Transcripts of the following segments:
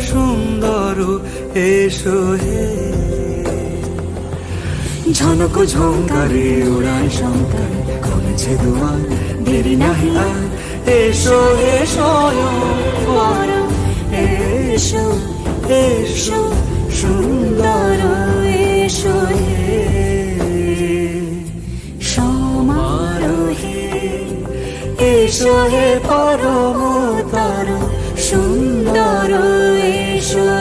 সুন্দর এসো হে। ঝনক ঝঙ্কারে উড়ায় শঙ্কর খুলেছে দুয়ার, দেরি নাহি আর। এসো পর এসো এসো, সুন্দর এসো হে। সমারোহে এসো হে পরমতর 说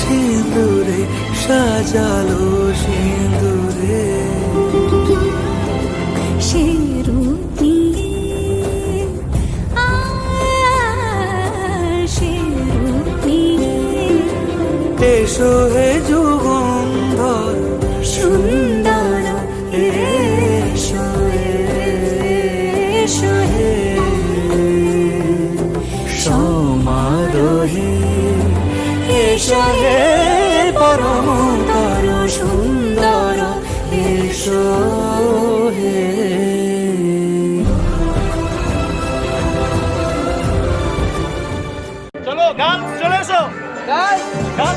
সিঁদুরে সাজালো সিঁদুরে। এসো হে যুগন্ধর এসো হে পরমতর সুন্দর এসো হে। চলো গান চলে এসো। গান? গান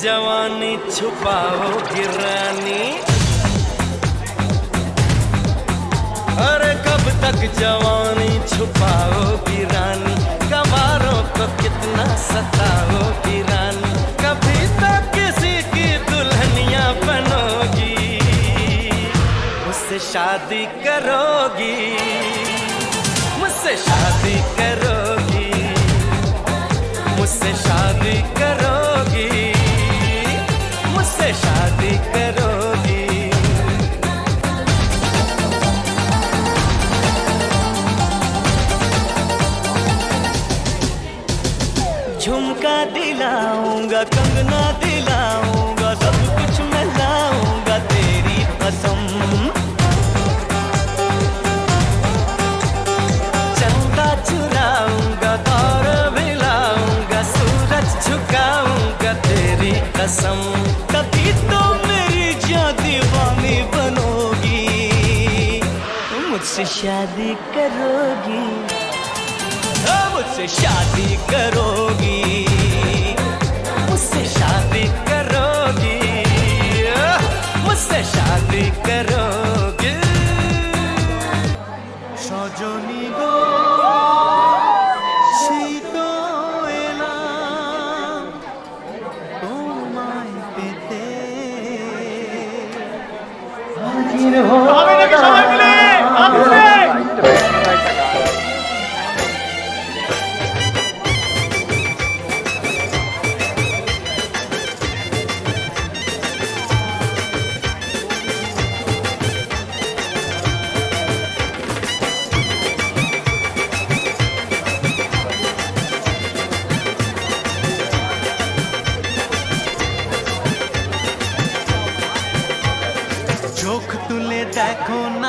जवानी छुपाओगी रानी अरे कब तक जवानी छुपाओगी रानी कबारों को कितना सताओगी रानी कभी तो किसी की दुल्हनिया बनोगी, मुझसे शादी करोगी, मुझसे शादी करोगी, मुझसे शादी करोगी। मुझसे शादी करोगी। झुमका दिलाऊँगा, कंगना दिलाऊँगा, सब कुछ मैं लाऊँगा तेरी पसंद चंदा दौर मिलाऊँगा सूरज तेरी कसम। मुझसे शादी करोगी। हाँ, मुझसे शादी करोगी। मुझसे शादी करोगी। मुझसे शादी करोगी